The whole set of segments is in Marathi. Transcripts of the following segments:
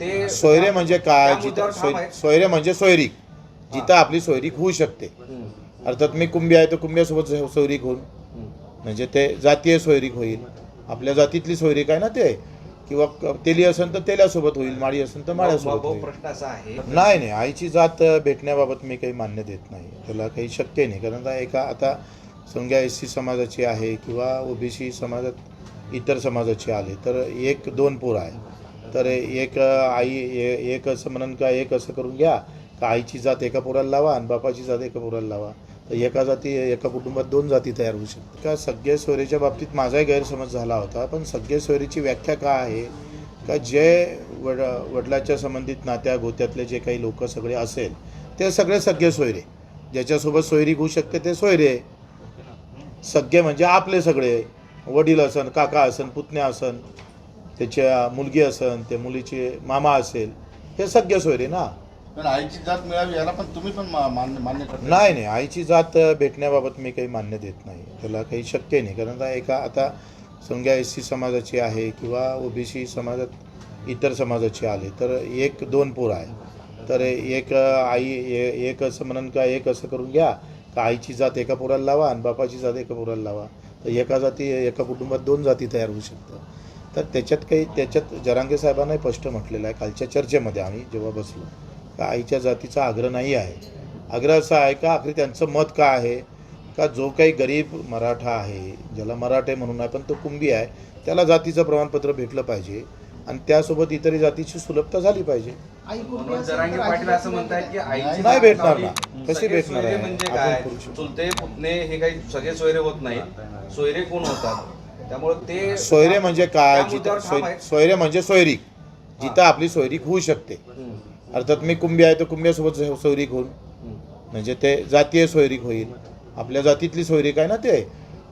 ते सोयरे म्हणजे काय? त्या मुद्द्यावर जिथं ठाम सोय- आहेत. सोयरे म्हणजे सोयरीक जिथं आपली सोयरीक होऊ शकते. अर्थात मी कुंभी आहे तर कुंभ्यासोबत सो- सोयरीक. म्हणजे ते जातीय सोयरीक होईल. आपल्या जातीतली सोयरीक आहे ना ते? किंवा क- तेली असेल तर तेल्यासोबत होईल माळी असेल तर भाऊ माळ्यासोबत भाऊ, होईल. प्रश्न असा आहे. नाही नाही. आईची जात भेटण्याबाबत मी काही मान्य देत नाही. त्याला काही शक्य नाही. कारण आता एका आता समजा एस सी समाजाची आहे किंवा ओबीसी समाजात इतर समाजाचे आले तर एक दोन पोर आहे. तर एक आई ए- एक असं म्हणन का एक असं करून घ्या. का आईची जात एका पोराला लावा आणि बापाची जात एका पोराला लावा. तर एका जाती एका कुटुंबात दोन जाती तयार होऊ शकतात. का सगळे सोयरीच्या बाबतीत माझाही गैरसमज झाला होता पण सगळे सोयरीची व्याख्या काय आहे? का जे वड वडिलाच्या संबंधित नात्या गोत्यातले जे काही लोक सगळे असेल ते सगळे सगळे सोयरे. ज्याच्यासोबत सोयरी होऊ शकते ते सोयरे. सगळे म्हणजे आपले सगळे. वडील असन काका असन पुतण्या असन. त्याच्या मुलगी असन त्या मुलीचे मामा असेल हे सगळे सोयरे ना. पण आईची जात मिळावी याला पण तुम्ही पण मा- मान्य मान्य करता. नाही नाही आईची जात भेटण्याबाबत मी काही मान्य देत नाही. त्याला काही शक्य नाही. कारण आता एका आता समजा एस सी समाजाची आहे किंवा ओबीसी समाजात इतर समाजाचे आले तर एक दोन पोर आहे. तर एक आई ए- एक असं म्हणून का एक असं करून घ्या. का आईची जात एका पोराला लावा आणि बापाची जात एका पोराला लावा. तर एका जाती एका कुटुंबात दोन जाती तयार होऊ शकतात. तर त्याच्यात काही त्याच्यात जरांगे साहेबांनाही स्पष्ट म्हटलेलं आहे कालच्या चर्चेमध्ये आम्ही जेव्हा बसलो का आईच्या जातीचा आग्रह नाही आहे आग्रह असा आहे का आखरी त्यांचं मत काय आहे का जो काही गरीब मराठा आहे ज्याला मराठे म्हणून आहे पण तो कुंभी आहे त्याला जातीचं प्रमाणपत्र भेटलं पाहिजे आणि त्यासोबत इतरही जातीची सुलभता झाली पाहिजे मनोज जरांगे पाटील असं म्हणतायत की आईची नाही जात भेटणार. ना. कशी भेटणार आहे? म्हणजे काय. चुलते पुतणे हे काही सगळे सोयरे होत नाहीत सोयरे कोण होतात त्यामुळे ते सोयरे म्हणजे काय? त्या मुद्द्यावर जिथं ठाम सोय- आहेत. सोयरे म्हणजे सोयरीक जिथं आपली सोयरीक होऊ शकते. हम्म, अर्थात मी कुंभी आहे तर कुंभ्यासोबत सो- सोयरीक हम्म. म्हणजे ते जातीय सोयरीक होईल. आपल्या जातीतली सोयरीक आहे ना ते?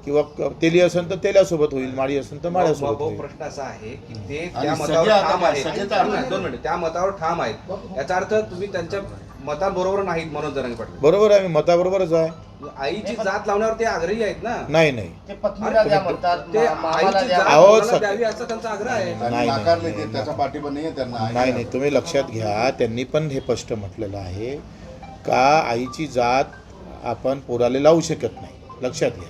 किंवा क- तेली असेल तर तेल्यासोबत होईल माळी असेल तर भाऊ माळ्यासोबत भाऊ, होईल. प्रश्न असा आहे की ते आणि त्या सगळे मतावर आता ठाम काय? आहेत. सगळे तर दोन आता- मिनिट, दोन मिनिट. त्या मतावर ठाम आहेत. याचा अर्थ तुम्ही त्यांच्या मताबरोबर नाहीत मनोज जरांगे पाटील. बरोबर आहे मी मताबरोबरच आहे. आईची जात लावण्यावर ते आग्रही आहेत ना. नाही नाही. ते पत्नीला द्या म्हणतात ते मा- मामाला आईची द्या जात अहो, मुलाला सग- द्यावी असा त्यांचा आग्रह आहे. नाही, नाकारले ते त्याचा पाठिंबा नाही आहे त्यांना. नाही नाही तुम्ही लक्षात घ्या त्यांनी पण हे स्पष्ट म्हटलेलं आहे का आईची जात आपण पोराला लावू शकत नाही. लक्षात घ्या.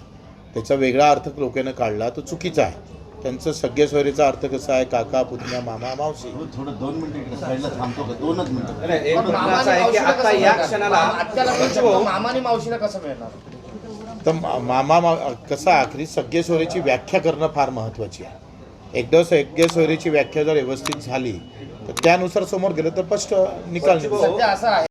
त्याचा वेगळा अर्थ लोकांना काढला तो चुकीचा आहे. त्यांचं सगळे सोयरीचा अर्थ कसा आहे? काका पुतण्या मामा मावशी? थोडं दोन मिनिटं इकडे साईडला थांबतो का? दोनच मिनिटं. नाही, एक पण प्रश्न मामाने असा आहे की मावशीला आता कसं या मिळणार? क्षणाला मामा- आत्याला मिळू शकतो, भाऊ, मामाने मावशीला कसं मिळणार? तर मा- मामा मा कसं आहे, आखरी सगळे सोयरीची व्याख्या करणं फार महत्त्वाची आहे. एकदा सगळे सोयरीची व्याख्या जर व्यवस्थित झाली तर त्यानुसार समोर गेलं तर स्पष्ट निकाल निघू शकतो. सध्या असं आहे